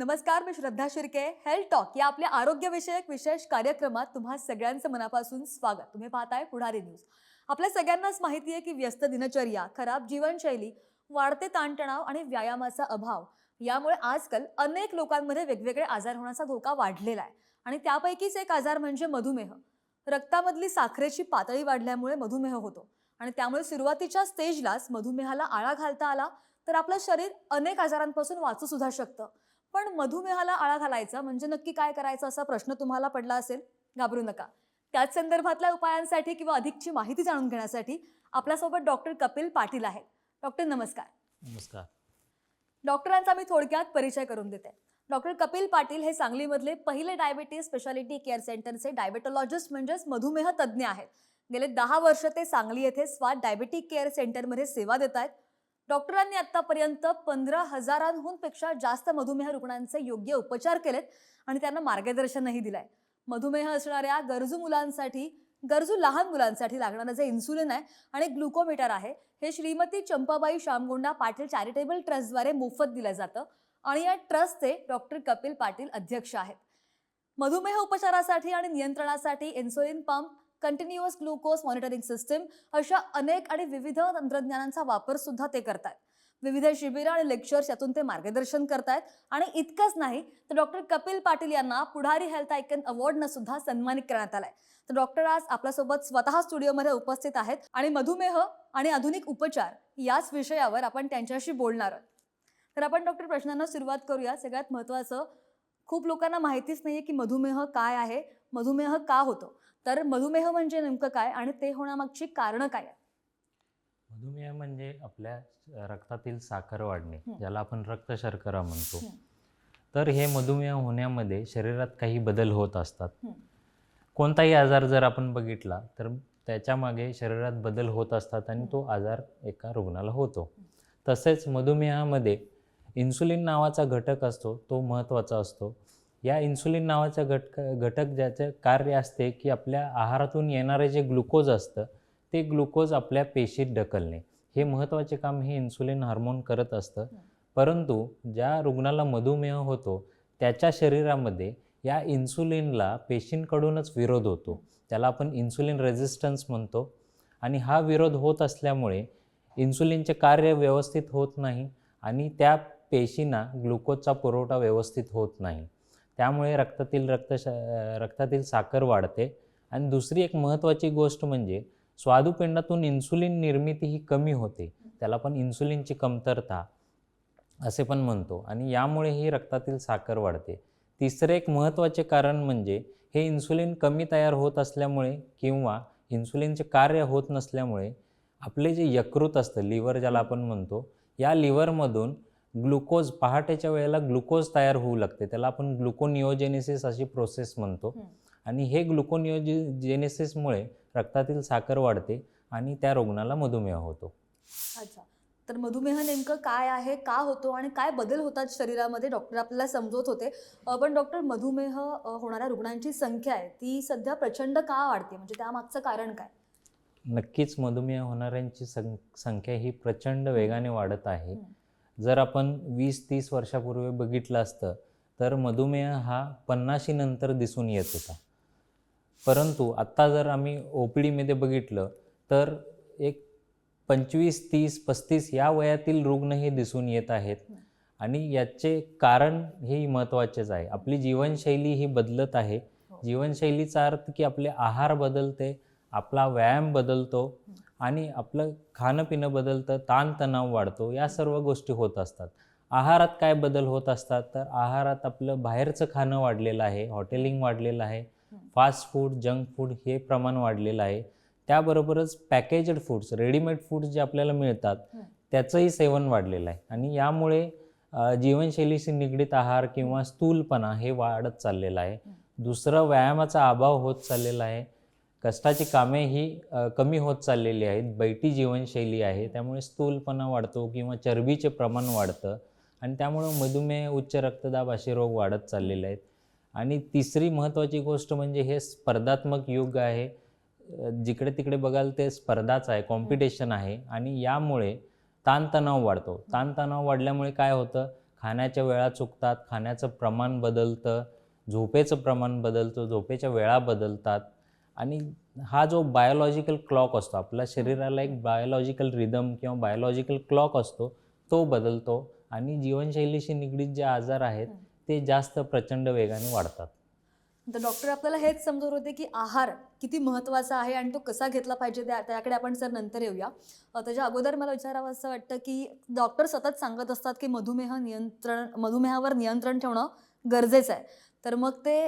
नमस्कार मी Shraddha Shirke health talk या आपल्या आरोग्यविषयक विशेष कार्यक्रमात तुम्हा सगळ्यांचं मनापासून स्वागत. तुम्ही पाहताय पुढारी न्यूज. आपल्या सगळ्यांनाच माहिती आहे की व्यस्त दिनचर्या खराब जीवनशैली वाढते ताणतणाव आणि व्यायामाचा अभाव यामुळे आजकाल अनेक लोकांमध्ये वेगवेगळे आजार होण्याचा धोका वाढलेला आहे. आणि त्यापैकीच एक आजार म्हणजे मधुमेह. रक्तामधली साखरेची पातळी वाढल्यामुळे मधुमेह होतो. आणि त्यामुळे सुरुवातीच्या स्टेजलाच मधुमेहाला आळा घालता आला तर आपलं शरीर अनेक आजारांपासून वाचू सुद्धा शकतं. पण मधुमेहाला आळा घालायचा म्हणजे नक्की काय करायचं असा प्रश्न तुम्हाला पडला असेल घाबरू नका. त्याच संदर्भातल्या उपायांसाठी किंवा अधिकची माहिती जाणून घेण्यासाठी आपल्यासोबत डॉक्टर कपिल पाटील आहेत. डॉक्टर नमस्कार. नमस्कार. डॉक्टरांचा मी थोडक्यात परिचय करून देते. डॉक्टर कपिल पाटील हे सांगलीमधले पहिले डायबिटीज स्पेशालिटी केअर सेंटरचे डायबेटॉलॉजिस्ट म्हणजेच मधुमेह तज्ज्ञ आहेत. गेले दहा वर्ष ते सांगली येथे स्वाट डायबेटिक केअर सेंटरमध्ये सेवा देत आहेत. डॉक्टरांनी आतापर्यंत पंधरा हजारांहून पेक्षा जास्त मधुमेह रुग्णांचे योग्य उपचार केलेत आणि त्यांना मार्गदर्शनही दिलंय. मधुमेह असणाऱ्या गरजू मुलांसाठी गरजू लहान मुलांसाठी लागणारं जे इन्सुलिन आहे आणि ग्लुकोमीटर आहे हे श्रीमती चंपाबाई श्यामगोंडा पाटील चॅरिटेबल ट्रस्टद्वारे मोफत दिलं जातं आणि या ट्रस्टचे डॉक्टर कपिल पाटील अध्यक्ष आहेत. मधुमेह उपचारासाठी आणि नियंत्रणासाठी insulin pump continuous glucose monitoring system अशा अनेक आणि विविध तंत्रज्ञानांचा वापर सुद्धा ते करतात विविध शिबिरं आणि लेक्चर्स यातून ते मार्गदर्शन करतायत आणि इतकंच नाही तर डॉक्टर कपिल पाटील यांना पुढारी हेल्थ आयकन अवॉर्डनं सुद्धा सन्मानित करण्यात आलाय. तर डॉक्टर आज आपल्यासोबत स्वतः स्टुडिओमध्ये उपस्थित आहेत आणि मधुमेह आणि आधुनिक उपचार याच विषयावर आपण त्यांच्याशी बोलणार आहोत. तर आपण डॉक्टर प्रश्नांना सुरुवात करूया. सगळ्यात महत्त्वाचं खूप लोकांना माहितीच नाहीये की मधुमेह काय आहे मधुमेह का होतो? तर मधुमेह म्हणजे नेमकं काय आणि ते होण्यामागची कारणं काय आहेत? मधुमेह म्हणजे आपल्या रक्तातील साखर वाढणे. ज्याला आपण रक्त शर्करा म्हणतो. तर हे मधुमेह होण्यामध्ये शरीरात काही बदल होत असतात. कोणताही आजार जर आपण बघितला तर त्याच्यामागे शरीरात बदल होत असतात आणि तो आजार एका रुग्णाला होतो. तसेच मधुमेहामध्ये इन्सुलिन नावाचा घटक असतो तो महत्त्वाचा असतो. या इन्सुलिन नावाचा घटक घटक ज्याचं कार्य असते की आपल्या आहारातून येणारे जे ग्लुकोज असतं ते ग्लुकोज आपल्या पेशीत ढकलणे. हे महत्त्वाचे काम हे इन्सुलिन हार्मोन करत असतं. परंतु ज्या रुग्णाला मधुमेह होतो त्याच्या शरीरामध्ये या इन्सुलिनला पेशींकडूनच विरोध होतो. त्याला आपण इन्सुलिन रेझिस्टन्स म्हणतो. आणि हा विरोध होत असल्यामुळे इन्सुलिनचे कार्य व्यवस्थित होत नाही आणि त्या पेशींना ग्लुकोजचा पुरवठा व्यवस्थित होत नाही. त्यामुळे रक्तातील रक्त रक्तातील साखर वाढते. आणि दुसरी एक महत्त्वाची गोष्ट म्हणजे स्वादुपिंडातून इन्सुलिन निर्मिती ही कमी होते. त्याला पण इन्सुलिनची कमतरता असे पण म्हणतो. आणि यामुळे ही रक्तातील साखर वाढते. तिसरे एक महत्त्वाचे कारण म्हणजे हे इन्सुलिन कमी तयार होत असल्यामुळे किंवा इन्सुलिनचे कार्य होत नसल्यामुळे आपले जे यकृत असतं लिव्हर ज्याला आपण म्हणतो या लिव्हरमधून ग्लुकोज पहाटेच्या वेळेला ग्लुकोज तयार होऊ लागते. त्याला आपण ग्लुकोनिओजेनेसिस अशी प्रोसेस म्हणतो. हं. आणि हे ग्लुकोनिओजेनेसिसमुळे रक्तातील साखर वाढते आणि त्या रुग्णाला मधुमेह होतो. अच्छा. तर मधुमेह नेमकं काय आहे का होतो आणि काय बदल होतात शरीरामध्ये? डॉक्टर आपल्याला समजवत होते. पण डॉक्टर मधुमेह होणाऱ्या रुग्णांची संख्या आहे. ती सध्या प्रचंड का वाढते? म्हणजे त्यामागचं कारण काय? नक्कीच मधुमेह होणाऱ्यांची सं संख्या ही प्रचंड वेगाने वाढत आहे. जर आपण वीस तीस वर्षापूर्वी बघितलं असतं तर मधुमेह हा पन्नाशी नंतर दिसून येत होता परंतु आत्ता जर आम्ही ओ पी डीमध्ये बघितलं तर एक पंचवीस तीस पस्तीस या वयातील रुग्ण हे दिसून येत आहेत. आणि याचे कारण हे महत्त्वाचेच आहे आपली जीवनशैली ही बदलत आहे हो. जीवनशैलीचा अर्थ की आपले आहार बदलते आपला व्यायाम बदलतो. आणि आपलं खाणं पिणं बदलतं ताणतणाव वाढतो या सर्व गोष्टी होत असतात. आहारात काय बदल होत असतात? तर आहारात आपलं बाहेरचं खाणं वाढलेलं आहे हॉटेलिंग वाढलेलं आहे फास्ट फूड जंक फूड हे प्रमाण वाढलेलं आहे. त्याबरोबरच पॅकेजड फूड्स रेडीमेड फूड्स जे आपल्याला मिळतात त्याचंही सेवन वाढलेलं आहे. आणि यामुळे जीवनशैलीशी निगडीत आहार किंवा स्थूलपणा हे वाढत चाललेलं आहे. दुसरं व्यायामाचा अभाव होत चाललेला आहे. कष्टाची कामे ही कमी होत चाललेली आहेत. बैठी जीवनशैली आहे. त्यामुळे स्थूलपणा वाढतो किंवा चरबीचे प्रमाण वाढतं आणि त्यामुळं मधुमेह उच्च रक्तदाब असे रोग वाढत चाललेले आहेत. आणि तिसरी महत्त्वाची गोष्ट म्हणजे हे स्पर्धात्मक युग आहे. जिकडे तिकडे बघाल ते स्पर्धाच आहे कॉम्पिटिशन आहे. आणि यामुळे ताणतणाव वाढतो. ताणतणाव वाढल्यामुळे काय होतं? खाण्याच्या वेळा चुकतात खाण्याचं प्रमाण बदलतं झोपेचं प्रमाण बदलतं झोपेच्या वेळा बदलतात. आणि हा जो बायोलॉजिकल क्लॉक असतो आपल्या शरीराला एक बायोलॉजिकल रिदम किंवा बायोलॉजिकल क्लॉक असतो तो बदलतो आणि जीवनशैलीशी निगडीत जे आजार आहेत. ते जास्त प्रचंड वेगाने वाढतात. तर डॉक्टर आपल्याला हेच समजवत होते की आहार किती महत्त्वाचा आहे आणि तो कसा घेतला पाहिजे त्या त्याकडे आपण सर नंतर येऊया. त्याच्या अगोदर मला विचारावं असं वाटतं की डॉक्टर सतत सांगत असतात की मधुमेह नियंत्रण मधुमेहावर नियंत्रण ठेवणं गरजेचं आहे. तर मग ते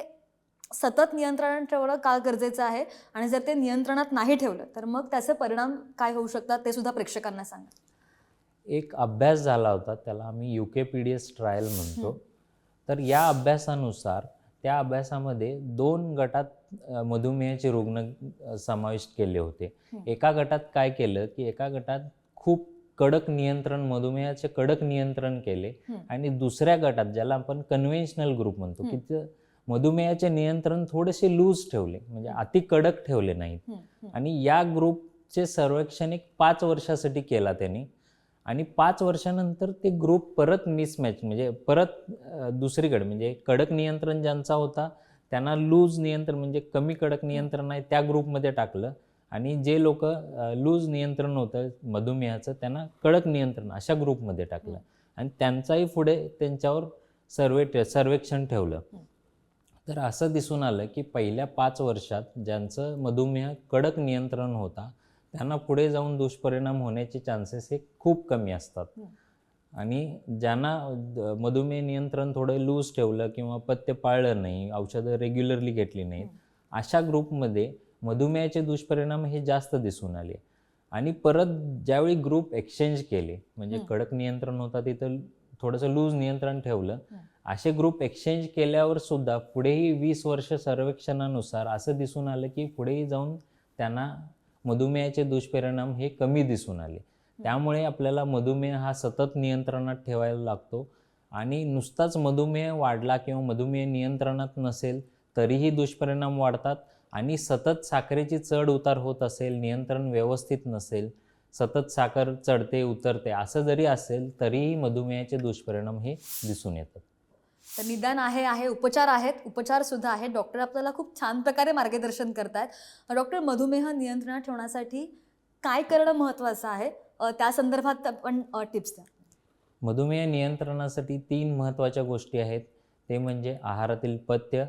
सतत नियंत्रण ठेवणं का गरजेचं आहे? आणि जर ते नियंत्रणात नाही ठेवलं तर मग त्याचे परिणाम काय होऊ शकतात ते सुद्धा प्रेक्षकांना सांगा. एक अभ्यास झाला होता त्याला आम्ही U K P D S trial म्हणतो. तर या अभ्यासानुसार त्या अभ्यासामध्ये दोन गटात मधुमेहाचे रुग्ण समाविष्ट केले होते. एका गटात काय केलं की एका गटात खूप कडक नियंत्रण मधुमेहाचे कडक नियंत्रण केले. आणि दुसऱ्या गटात ज्याला आपण कन्व्हेन्शनल ग्रुप म्हणतो की मधुमेहाचे नियंत्रण थोडेसे लूज ठेवले म्हणजे अति कडक ठेवले नाहीत. आणि या ग्रुपचे सर्वेक्षण एक पाच वर्षासाठी केला त्यांनी. आणि पाच वर्षानंतर ते ग्रुप परत मिसमॅच म्हणजे परत दुसरीकडे म्हणजे कडक नियंत्रण ज्यांचा होता त्यांना लूज नियंत्रण म्हणजे कमी कडक नियंत्रण आहे त्या ग्रुपमध्ये टाकलं. आणि जे लोक लूज नियंत्रण होतं मधुमेहाचं त्यांना कडक नियंत्रण अशा ग्रुपमध्ये टाकलं. आणि त्यांचाही पुढे त्यांच्यावर सर्वे सर्वेक्षण ठेवलं. तर असं दिसून आलं की पहिल्या पाच वर्षात ज्यांचं मधुमेह कडक नियंत्रण होता त्यांना पुढे जाऊन दुष्परिणाम होण्याचे चान्सेस हे खूप कमी असतात हं. आणि ज्यांना मधुमेह नियंत्रण थोडं लूज ठेवलं किंवा पथ्य पाळलं नाही औषधं रेग्युलरली घेतली नाहीत हं. अशा ग्रुपमध्ये मधुमेहाचे दुष्परिणाम हे जास्त दिसून आले आणि परत ज्यावेळी ग्रुप एक्सचेंज केले म्हणजे. कडक नियंत्रण होता तिथं थोडंसं लूज नियंत्रण ठेवलं. असे ग्रुप एक्सचेंज केल्यावर सुद्धा पुढेही वीस वर्ष सर्वेक्षणानुसार असं दिसून आलं की पुढेही जाऊन त्यांना मधुमेहाचे दुष्परिणाम हे कमी दिसून आले. त्यामुळे आपल्याला मधुमेह हा सतत नियंत्रणात ठेवायला लागतो आणि नुसताच मधुमेह वाढला किंवा मधुमेह नियंत्रणात नसेल तरीही दुष्परिणाम वाढतात आणि सतत साखरेची चढ उतार होत असेल नियंत्रण व्यवस्थित नसेल सतत साखर चढते उतरते असं जरी असेल तरीही मधुमेहाचे दुष्परिणाम हे दिसून येतात. तर निदान आहे आहे उपचार आहेत उपचार सुद्धा आहेत. डॉक्टर आपल्याला खूप छान प्रकारे मार्गदर्शन करतायत डॉक्टर मधुमेह नियंत्रणात ठेवण्यासाठी काय करणं महत्त्वाचं आहे? त्या संदर्भात आपण टिप्स द्या. मधुमेह नियंत्रणासाठी तीन महत्त्वाच्या गोष्टी आहेत. ते म्हणजे आहारातील पथ्य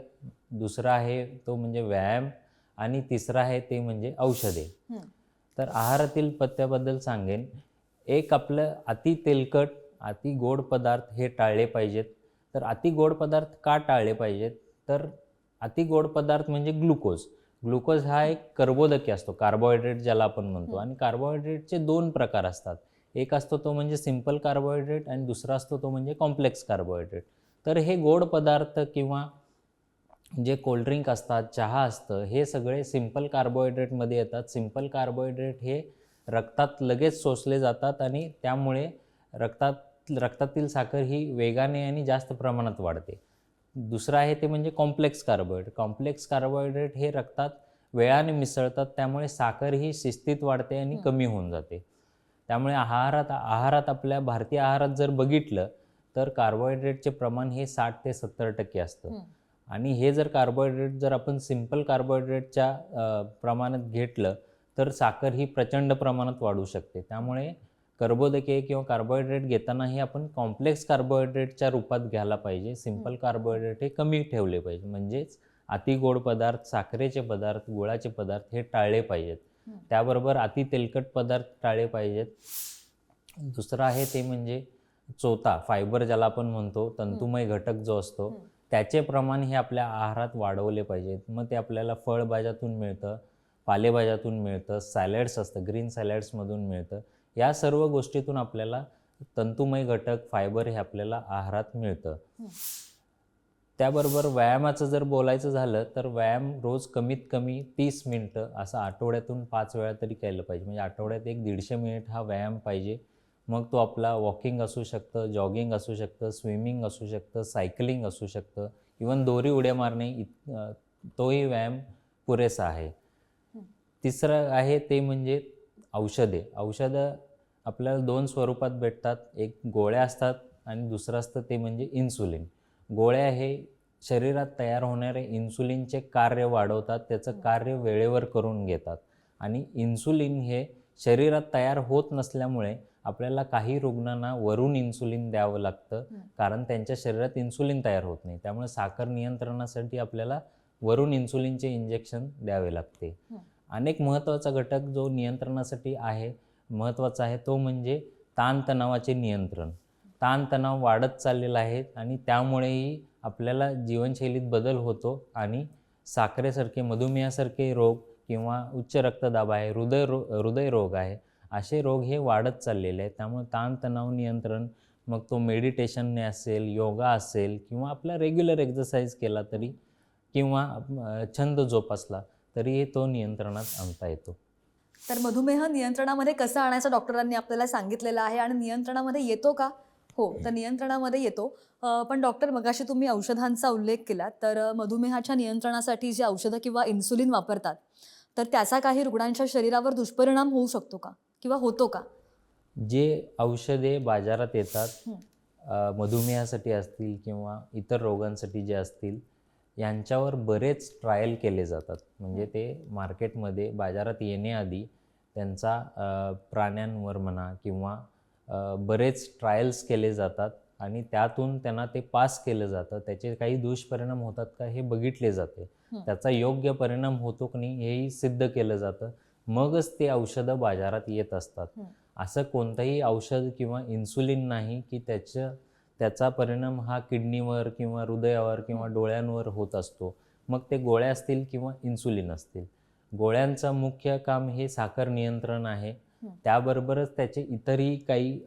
दुसरा आहे तो म्हणजे व्यायाम आणि तिसरा आहे ते म्हणजे औषधे. तर आहारातील पथ्याबद्दल सांगेन. एक आपलं अति तेलकट अति गोड पदार्थ हे टाळले पाहिजेत. तर अति गोड पदार्थ का टाळले पाहिजेत? तर अति गोड पदार्थ म्हणजे ग्लुकोज. ग्लुकोज हा एक कर्बोदकी असतो कार्बोहायड्रेट ज्याला आपण म्हणतो. आणि कार्बोहायड्रेटचे दोन प्रकार असतात. एक असतो तो म्हणजे सिंपल कार्बोहायड्रेट आणि दुसरा असतो तो म्हणजे कॉम्प्लेक्स कार्बोहायड्रेट. तर हे गोड पदार्थ किंवा जे कोल्ड्रिंक असतात चहा असतं हे सगळे सिंपल कार्बोहायड्रेटमध्ये येतात. सिंपल कार्बोहायड्रेट हे रक्तात लगेच शोषले जातात आणि त्यामुळे रक्तात रक्तातील साखर ही वेगाने आणि जास्त प्रमाणात वाढते. दुसरं आहे ते म्हणजे कॉम्प्लेक्स कार्बोहायड्रेट. कॉम्प्लेक्स कार्बोहायड्रेट हे रक्तात वेळाने मिसळतात त्यामुळे साखर ही शिस्तीत वाढते आणि. कमी होऊन जाते. त्यामुळे आहारात आहारात आपल्या भारतीय आहारात जर बघितलं तर कार्बोहायड्रेटचे प्रमाण हे साठ ते सत्तर टक्के असतं. आणि हे जर कार्बोहायड्रेट जर आपण सिंपल कार्बोहायड्रेटच्या प्रमाणात घेतलं तर साखर ही प्रचंड प्रमाणात वाढू शकते. त्यामुळे कर्बोदके किंवा कार्बोहायड्रेट घेतानाही आपण कॉम्प्लेक्स कार्बोहायड्रेटच्या रूपात घ्यायला पाहिजे. सिंपल कार्बोहायड्रेट हे कमी ठेवले पाहिजे. म्हणजेच अति गोड पदार्थ साखरेचे पदार्थ गुळाचे पदार्थ हे टाळले पाहिजेत. त्याबरोबर अति तेलकट पदार्थ टाळले पाहिजेत. दुसरं आहे ते म्हणजे चोथा फायबर ज्याला आपण म्हणतो तंतुमय घटक जो असतो. त्याचे प्रमाण हे आपल्या आहारात वाढवले पाहिजेत. मग ते आपल्याला फळभाज्यातून मिळतं पालेभाज्यातून मिळतं सॅलड्स असतं ग्रीन सॅलड्समधून मिळतं. या सर्व गोष्टीतून आपल्याला तंतुमय घटक फायबर हे आपल्याला आहारात मिळतं. त्याबरोबर व्यायामाचं जर बोलायचं झालं तर व्यायाम रोज कमीत कमी तीस मिनटं असं आठवड्यातून पाच वेळा तरी केलं पाहिजे. म्हणजे आठवड्यात एक दीडशे मिनिट हा व्यायाम पाहिजे. मग तो आपला वॉकिंग असू शकतं जॉगिंग असू शकतं स्विमिंग असू शकतं सायकलिंग असू शकतं इवन दोरी उड्या मारणे इत तोही व्यायाम पुरेसा आहे. तिसरं आहे ते म्हणजे औषधे. औषधं आपल्याला दोन स्वरूपात भेटतात. एक गोळ्या असतात आणि दुसरं असतं ते म्हणजे इन्सुलिन गोळ्या हे शरीरात तयार होणारे इन्सुलिनचे कार्य वाढवतात. त्याचं कार्य वेळेवर करून घेतात. आणि इन्सुलिन हे शरीरात तयार होत नसल्यामुळे आपल्याला काही रुग्णांना वरून इन्सुलिन द्यावं लागतं. हं. कारण त्यांच्या शरीरात इन्सुलिन तयार होत नाही. त्यामुळे साखर नियंत्रणासाठी आपल्याला वरून इन्सुलिनचे इंजेक्शन द्यावे लागते. हं. अनेक महत्त्वाचा घटक जो नियंत्रणासाठी आहे महत्त्वाचा आहे तो म्हणजे ताणतणावाचे नियंत्रण. ताणतणाव वाढत चाललेला आहे आणि त्यामुळेही आपल्याला जीवनशैलीत बदल होतो आणि साखरेसारखे मधुमेहासारखे रोग किंवा उच्च रक्तदाब आहे हृदय रो हृदयरोग आहे असे रोग हे वाढत चाललेले आहेत. त्यामुळे ताणतणाव नियंत्रण मग तो मेडिटेशनने असेल योगा असेल किंवा आपला रेग्युलर एक्झरसाईज केला तरी किंवा छंद जोपासला तरी तो नियंत्रणात आणता येतो. तर मधुमेह नियंत्रणामध्ये कसं आणायचं? डॉक्टरांनी आपल्याला सांगितलेलं आहे आणि नियंत्रणामध्ये येतो का? हो तर नियंत्रणामध्ये येतो. पण डॉक्टर मगाशी तुम्ही औषधांचा उल्लेख केला. तर मधुमेहाच्या नियंत्रणासाठी जे औषधं किंवा इन्सुलिन वापरतात तर त्याचा काही रुग्णांच्या शरीरावर दुष्परिणाम होऊ शकतो का? किंवा होतो का? जे औषधे बाजारात येतात मधुमेहासाठी असतील किंवा इतर रोगांसाठी जे असतील यांच्यावर बरेच ट्रायल केले जातात. म्हणजे ते मार्केटमध्ये बाजारात येण्याआधी त्यांचा प्राण्यांवर म्हणा किंवा बरेच ट्रायल्स केले जातात आणि त्यातून त्यांना ते पास केलं जातं. त्याचे काही दुष्परिणाम होतात का हे बघितले जाते. त्याचा योग्य परिणाम होतो की नाही हेही सिद्ध केलं जातं. मगच ते औषधं बाजारात येत असतात. असं कोणतंही औषध किंवा इन्सुलिन नाही की त्याचं त्याचा परिणाम हा किडनीवर किंवा हृदयावर किंवा डोळ्यांवर होत असतो मग ते गोळ्या असतील किंवा इन्सुलिन असतील गोळ्यांचं मुख्य काम हे साखर नियंत्रण आहे. त्याबरोबरच त्याचे इतरही काही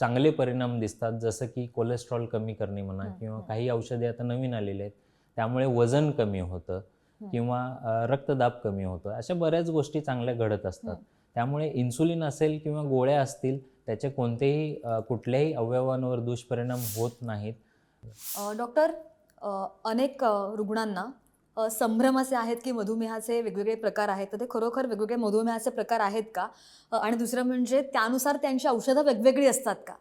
चांगले परिणाम दिसतात जसं की कोलेस्ट्रॉल कमी करणे म्हणा किंवा. काही औषधे आता नवीन आलेले आहेत त्यामुळे वजन कमी होतं. किंवा रक्तदाब कमी होतो अशा बऱ्याच गोष्टी चांगल्या घडत असतात. त्यामुळे इन्सुलिन असेल किंवा गोळ्या असतील त्याचे कोणतेही कुठल्याही अवयवांवर दुष्परिणाम होत नाहीत. डॉक्टर अनेक रुग्णांना संभ्रम असे आहेत की मधुमेहाचे वेगवेगळे प्रकार आहेत. तर ते खरोखर वेगवेगळे मधुमेहाचे प्रकार आहेत का? आणि दुसरं म्हणजे त्यानुसार त्यांची औषधं वेगवेगळी असतात का?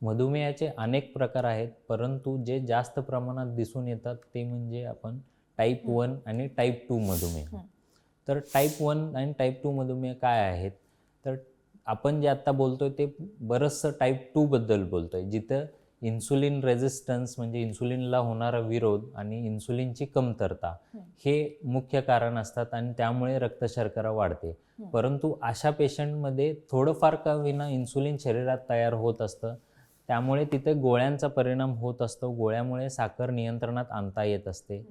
मधुमेहाचे अनेक प्रकार आहेत परंतु जे जास्त प्रमाणात दिसून येतात ते म्हणजे आपण टाईप. वन आणि टाईप टू मधुमेह. तर टाईप वन आणि टाईप टू मधुमेह काय आहेत? तर आपण जे आत्ता बोलतोय ते बरंचसं टाईप टूबद्दल बोलतोय जिथं इन्सुलिन रेझिस्टन्स म्हणजे इन्सुलिनला होणारा विरोध आणि इन्सुलिनची कमतरता हं. मुख्य कारण असतात आणि त्यामुळे रक्तशर्करा वाढते. परंतु अशा पेशंटमध्ये थोडंफार का विना इन्सुलिन शरीरात तयार होत असतं त्यामुळे तिथे गोळ्यांचा परिणाम होत असतो गोळ्यामुळे साखर नियंत्रणात आणता येत असते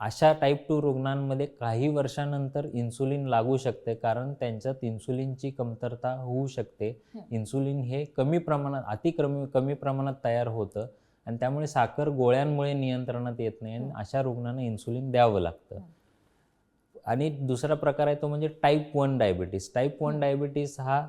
अशा टाईप टू रुग्णांमध्ये काही वर्षानंतर इन्सुलिन लागू शकते कारण त्यांच्यात इन्सुलिनची कमतरता होऊ शकते. इन्सुलिन हे कमी प्रमाणात अति कमी प्रमाणात तयार होतं आणि त्यामुळे साखर गोळ्यांमुळे नियंत्रणात येत नाही आणि. अशा रुग्णांना इन्सुलिन द्यावं लागतं. आणि दुसरा प्रकार आहे तो म्हणजे type one diabetes type one. Diabetes हा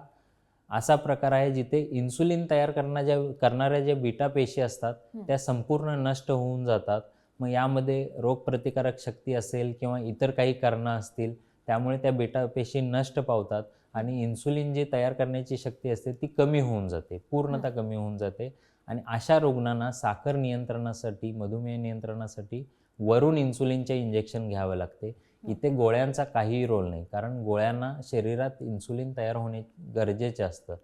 असा प्रकार आहे जिथे इन्सुलिन तयार करण्याच्या करणाऱ्या ज्या बीटा पेशी असतात. त्या संपूर्ण नष्ट होऊन जातात मग यामध्ये रोगप्रतिकारक शक्ती असेल किंवा इतर काही कारणं असतील त्यामुळे त्या बेटा पेशी नष्ट पावतात आणि इन्सुलिन जी तयार करण्याची शक्ती असते ती कमी होऊन जाते पूर्णतः कमी होऊन जाते. आणि अशा रुग्णांना साखर नियंत्रणासाठी मधुमेह नियंत्रणासाठी वरून इन्सुलिनचे इंजेक्शन घ्यावं लागते. इथे गोळ्यांचा काहीही रोल नाही कारण गोळ्यांना शरीरात इन्सुलिन तयार होणे गरजेचे असतं.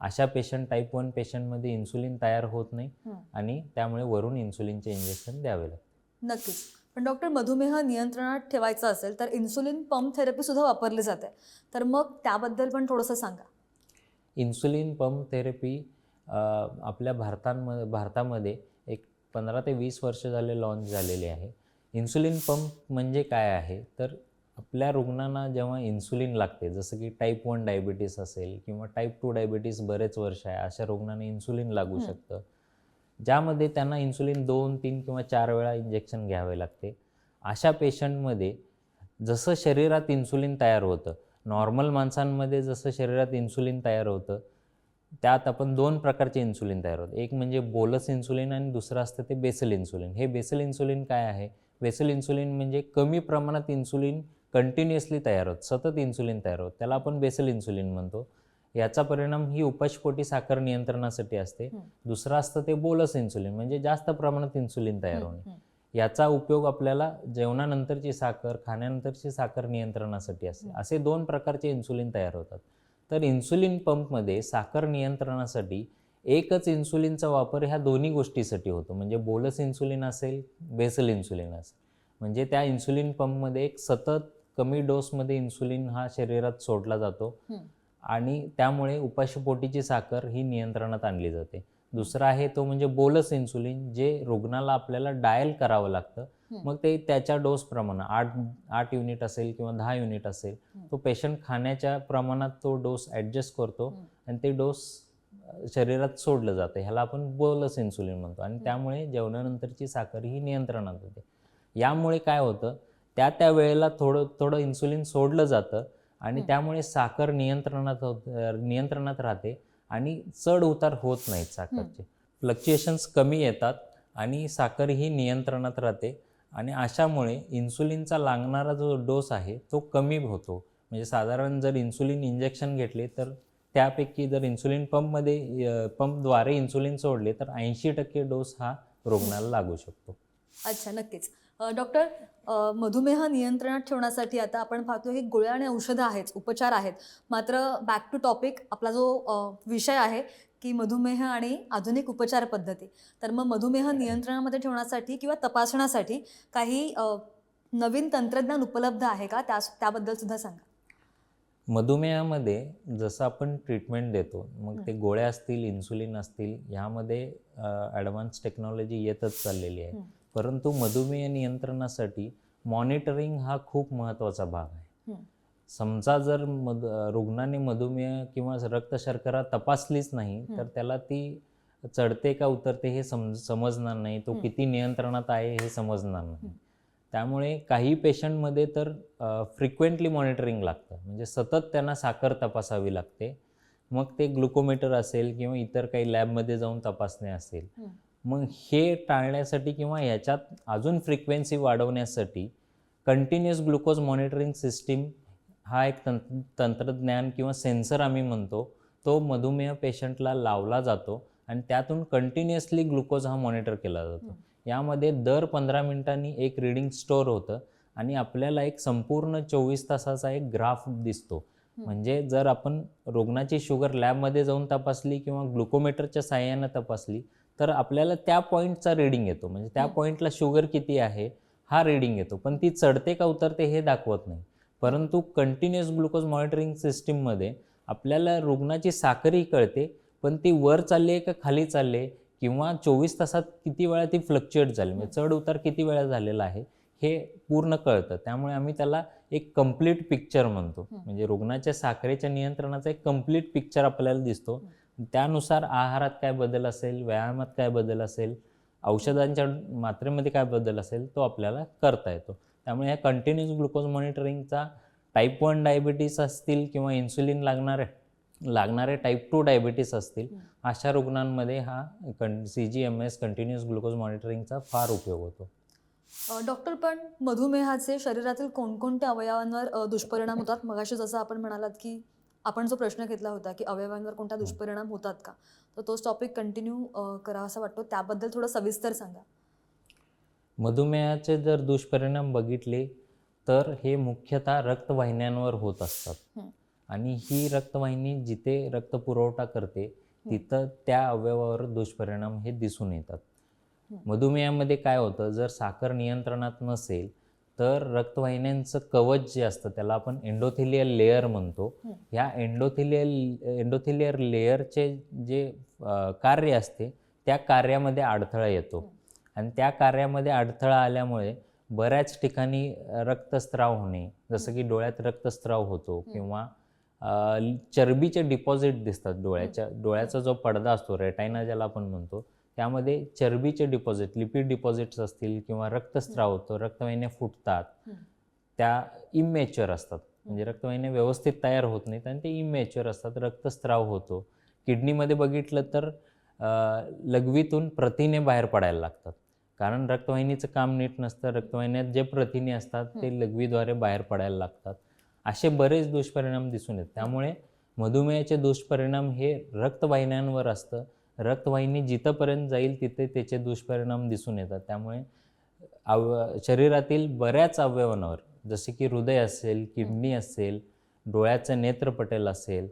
अशा पेशंट टाईप वन पेशंटमध्ये इन्सुलिन तयार होत नाही. आणि त्यामुळे वरून इन्सुलिनचे इंजेक्शन द्यावे लागते. नक्कीच. पण डॉक्टर मधुमेह नियंत्रणात ठेवायचा असेल तर इन्सुलिन पंप थेरपी सुद्धा वापरली जाते. तर मग त्याबद्दल पण थोडंसं सांगा. इन्सुलिन पंप थेरपी आपल्या भारतांमध्ये भारतामध्ये एक पंधरा ते वीस वर्ष झाले लॉन्च झालेले आहे. इन्सुलिन पंप म्हणजे काय आहे? तर आपल्या रुग्णांना जेव्हा इन्सुलिन लागते जसं की टाईप वन डायबिटीस असेल किंवा टाईप टू डायबिटीस बरेच वर्ष आहे अशा रुग्णांना इन्सुलिन लागू. शकतं. ज्यामध्ये त्यांना इन्सुलिन दोन तीन किंवा चार वेळा इंजेक्शन घ्यावे लागते. अशा पेशंटमध्ये जसं शरीरात इन्सुलिन तयार होतं नॉर्मल माणसांमध्ये जसं शरीरात इन्सुलिन तयार होतं त्यात आपण दोन प्रकारचे इन्सुलिन तयार होतं. एक म्हणजे बोलस इन्सुलिन आणि दुसरं असतं ते बेसल इन्सुलिन हे बेसल इन्सुलिन काय आहे? बेसल इन्सुलिन म्हणजे कमी प्रमाणात इन्सुलिन कंटिन्युअसली तयार होत सतत इन्सुलिन तयार होत. त्याला आपण बेसल इन्सुलिन म्हणतो. याचा परिणाम ही उपाशपोटी साखर नियंत्रणासाठी असते. दुसरं असतं ते बोलस इन्सुलिन म्हणजे जास्त प्रमाणात इन्सुलिन तयार होणे. याचा उपयोग आपल्याला जेवणानंतरची साखर खाण्यानंतरची साखर नियंत्रणासाठी असते. असे दोन प्रकारचे इन्सुलिन तयार होतात तर इन्सुलिन पंपमध्ये साखर नियंत्रणासाठी एकच इन्सुलिनचा वापर ह्या दोन्ही गोष्टीसाठी होतो म्हणजे बोलस इन्सुलिन असेल बेसल इन्सुलिन असेल म्हणजे त्या इन्सुलिन पंपमध्ये एक सतत कमी डोसमध्ये इन्सुलिन हा शरीरात सोडला जातो. आणि त्यामुळे उपाशीपोटीची साखर ही नियंत्रणात आणली जाते दुसरा आहे तो म्हणजे बोलस इन्सुलिन जे रुग्णाला आपल्याला डायल करावं लागतं. मग ते त्याच्या डोस प्रमाणे आठ आठ युनिट असेल किंवा दहा युनिट असेल. तो पेशंट खाण्याच्या प्रमाणात तो डोस ॲडजस्ट करतो. आणि ते डोस शरीरात सोडलं जातं ह्याला आपण बोलस इन्सुलिन म्हणतो आणि. त्यामुळे जेवणानंतरची साखर ही नियंत्रणात होते यामुळे काय होतं त्या त्या वेळेला थोडं थोडं इन्सुलिन सोडलं जातं आणि. त्यामुळे साखर नियंत्रणात नियंत्रणात राहते आणि चढ उतार होत नाहीत साखरचे. फ्लक्च्युएशन्स कमी येतात आणि साखर ही नियंत्रणात राहते आणि अशामुळे इन्सुलिनचा लागणारा जो डोस आहे तो कमी होतो. म्हणजे साधारण जर इन्सुलिन इंजेक्शन घेतले तर त्यापैकी जर इन्सुलिन पंपमध्ये पंपद्वारे इन्सुलिन सोडले तर ऐंशी टक्के डोस हा रुग्णाला लागू शकतो. अच्छा नक्कीच. डॉक्टर मधुमेह नियंत्रणात ठेवण्यासाठी आता आपण पाहतो की गोळ्या आणि औषधं आहेत उपचार आहेत. मात्र बॅक टू टॉपिक आपला जो विषय आहे की मधुमेह आणि आधुनिक उपचार पद्धती. तर मग मधुमेह नियंत्रणामध्ये ठेवण्यासाठी किंवा तपासण्यासाठी काही नवीन तंत्रज्ञान उपलब्ध आहे का? त्या त्याबद्दल सुद्धा सांगा. मधुमेहामध्ये जसं आपण ट्रीटमेंट देतो मग ते. गोळ्या असतील इन्सुलिन असतील ह्यामध्ये ॲडव्हान्स टेक्नॉलॉजी येतच चाललेली आहे. परंतु मधुमेह नियंत्रणासाठी मॉनिटरिंग हा खूप महत्त्वाचा भाग आहे. समजा जर मध रुग्णाने मधुमेह किंवा रक्तशर्करा तपासलीच नाही. तर त्याला ती चढते का उतरते हे सम समजणार नाही तो. किती नियंत्रणात आहे हे समजणार नाही. त्यामुळे काही पेशंटमध्ये तर फ्रिक्वेंटली मॉनिटरिंग लागतं म्हणजे सतत त्यांना साखर तपासावी लागते मग ते ग्लुकोमीटर असेल किंवा इतर काही लॅबमध्ये जाऊन तपासणे असेल. मग हे टाळण्यासाठी किंवा याच्यात अजून फ्रिक्वेन्सी वाढवण्यासाठी कंटिन्युअस ग्लुकोज मॉनिटरिंग सिस्टीम हा एक तंत्र तंत्रज्ञान किंवा सेन्सर आम्ही म्हणतो तो मधुमेह पेशंटला लावला जातो आणि त्यातून कंटिन्युअसली ग्लुकोज हा मॉनिटर केला जातो. यामध्ये दर पंधरा मिनिटांनी एक रिडिंग स्टोअर होतं आणि आपल्याला एक संपूर्ण चोवीस तासाचा एक ग्राफ दिसतो. म्हणजे जर आपण रुग्णाची शुगर लॅबमध्ये जाऊन तपासली किंवा ग्लुकोमीटरच्या साह्यानं तपासली तर आपल्याला त्या पॉईंटचा रिडिंग येतो. म्हणजे त्या. पॉईंटला शुगर किती आहे हा रिडिंग येतो. पण ती चढते का उतरते हे दाखवत नाही. परंतु कंटिन्युअस ग्लुकोज मॉनिटरिंग सिस्टीममध्ये आपल्याला रुग्णाची साखरही कळते पण ती वर चालली आहे का खाली चालली आहे किंवा चोवीस तासात किती वेळा ती फ्लक्च्युएट झाली? म्हणजे चढ उतार किती वेळा झालेला आहे हे पूर्ण कळतं. त्यामुळे आम्ही त्याला एक कंप्लीट पिक्चर म्हणतो. म्हणजे रुग्णाच्या साखरेच्या नियंत्रणाचा एक कंप्लीट पिक्चर आपल्याला दिसतो. त्यानुसार आहारात काय बदल असेल व्यायामात काय बदल असेल औषधांच्या मात्रेमध्ये काय बदल असेल तो आपल्याला करता येतो. त्यामुळे ह्या कंटिन्युअस ग्लुकोज मॉनिटरिंगचा टाईप वन डायबिटीस असतील किंवा इन्सुलिन लागणारे लागणारे टाईप टू डायबिटीस असतील अशा रुग्णांमध्ये हा कं C G M S continuous glucose मॉनिटरिंगचा फार उपयोग होतो. डॉक्टर पण मधुमेहाचे शरीरातील कोणकोणत्या अवयवांवर दुष्परिणाम होतात? मगाशी जसं आपण म्हणालात की आपण जो प्रश्न घेतला होता की अवयवांवर कोणत्या दुष्परिणाम होतात का? तर तोच टॉपिक कंटिन्यू करा असं वाटतो. त्याबद्दल थोडं सविस्तर सांगा. मधुमेहाचे जर दुष्परिणाम बघितले तर हे मुख्यतः रक्तवाहिन्यांवर होत असतात. हं. आणि ही रक्तवाहिनी जिथे रक्तपुरवठा करते तिथं त्या अवयवावर दुष्परिणाम हे दिसून येतात. हं. मधुमेहामध्ये काय होतं जर साखर नियंत्रणात नसेल तर रक्तवाहिन्यांचं कवच जे असतं त्याला आपण एंडोथिलियल लेअर म्हणतो. ह्या एंडोथिलियल एंडोथिलियर लेअरचे जे कार्य असते त्या कार्यामध्ये अडथळा येतो. आणि त्या कार्यामध्ये अडथळा आल्यामुळे बऱ्याच ठिकाणी अ, रक्तस्राव होणे जसं की डोळ्यात रक्तस्राव होतो. किंवा चरबीचे डिपॉझिट दिसतात डोळ्याच्या डोळ्याचा जो पडदा असतो रेटायना ज्याला आपण म्हणतो त्यामध्ये चरबीचे डिपॉझिट लिपिड डिपॉझिट्स असतील किंवा रक्तस्राव होतो रक्तवाहिन्या फुटतात. त्या इमॅच्युअर असतात. म्हणजे रक्तवाहिन्या व्यवस्थित तयार होत नाहीत आणि ते इमॅच्युअर असतात रक्तस्राव होतो. किडनीमध्ये बघितलं तर लघवीतून प्रथिने बाहेर पडायला लागतात. कारण रक्तवाहिनीचं काम नीट नसतं रक्तवाहिन्यात जे प्रथिने असतात ते लघवीद्वारे बाहेर पडायला लागतात. असे बरेच दुष्परिणाम दिसून येतात. त्यामुळे मधुमेहाचे दुष्परिणाम हे रक्तवाहिन्यांवर असतं. रक्तवाहिनी जिथंपर्यंत जाईल तिथे त्याचे दुष्परिणाम दिसून येतात त्यामुळे अव शरीरातील बऱ्याच अवयवांवर जसे की हृदय असेल किडनी असेल डोळ्याचं नेत्रपटेल असेल.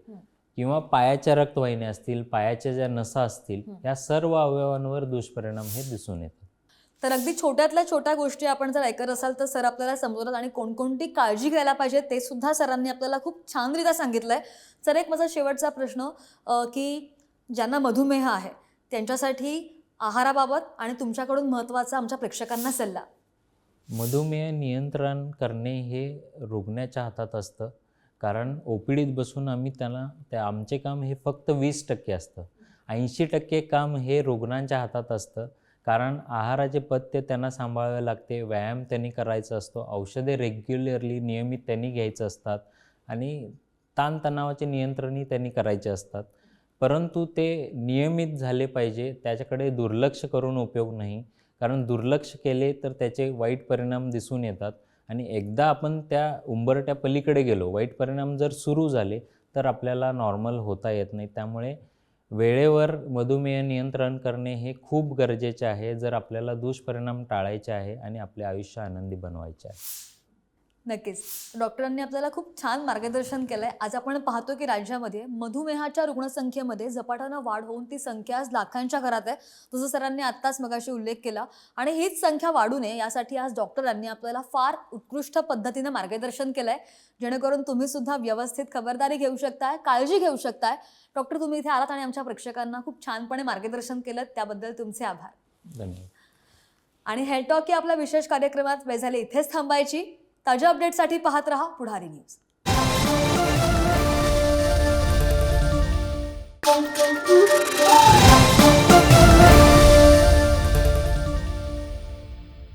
किंवा पायाच्या रक्तवाहिन्या असतील पायाच्या ज्या नसा असतील. या सर्व अवयवांवर दुष्परिणाम हे दिसून येतात तर अगदी छोट्यातल्या छोट्या गोष्टी आपण जर ऐकत असाल तर सर आपल्याला समजवतात आणि कोणकोणती काळजी घ्यायला पाहिजे ते सुद्धा सरांनी आपल्याला खूप छानरित्या सांगितलंय सर एक माझा शेवटचा प्रश्न की ज्यांना मधुमेह आहे त्यांच्यासाठी आहाराबाबत आणि तुमच्याकडून महत्त्वाचा आमच्या प्रेक्षकांना सल्ला. मधुमेह नियंत्रण करणे हे रुग्णाच्या हातात असतं. कारण ओ पी डीत बसून आम्ही त्यांना त्या आमचे काम हे फक्त वीस टक्के असतं. ऐंशी टक्के काम हे रुग्णांच्या हातात असतं. कारण आहाराचे पथ्य त्यांना सांभाळावे लागते व्यायाम त्यांनी करायचा असतो औषधे रेग्युलरली नियमित त्यांनी घ्यायचं असतात आणि ताणतणावाचे नियंत्रणही त्यांनी करायचे असतात. परंतु ते नियमित झाले पाहिजे त्याच्याकडे दुर्लक्ष करून उपयोग नाही. कारण दुर्लक्ष केले तर त्याचे वाईट परिणाम दिसून येतात. आणि एकदा आपण त्या उंबरट्या पलीकडे गेलो वाईट परिणाम जर सुरू झाले तर आपल्याला नॉर्मल होता येत नाही. त्यामुळे वेळेवर मधुमेह नियंत्रण करणे हे खूप गरजेचे आहे. जर आपल्याला दुष्परिणाम टाळायचे आहे आणि आपले आयुष्य आनंदी बनवायचे आहे. नक्कीच. डॉक्टरांनी आपल्याला खूप छान मार्गदर्शन केलंय. आज आपण पाहतो की राज्यामध्ये मधुमेहाच्या रुग्णसंख्येमध्ये झपाट्यानं वाढ होऊन ती संख्या आज लाखांच्या घरात आहे. जसं सरांनी आत्ताच मगाशी उल्लेख केला. आणि हीच संख्या वाढू नये यासाठी आज डॉक्टरांनी आपल्याला फार उत्कृष्ट पद्धतीनं मार्गदर्शन केलंय. जेणेकरून तुम्ही सुद्धा व्यवस्थित खबरदारी घेऊ शकताय काळजी घेऊ शकताय. डॉक्टर तुम्ही इथे आलात आणि आमच्या प्रेक्षकांना खूप छानपणे मार्गदर्शन केलं. त्याबद्दल तुमचे आभार. धन्यवाद. आणि हेल्थ टॉक या आपल्या विशेष कार्यक्रमात वेळ झाली इथेच थांबायची. ताज्या अपडेटसाठी पाहत रहा पुढारी न्यूज.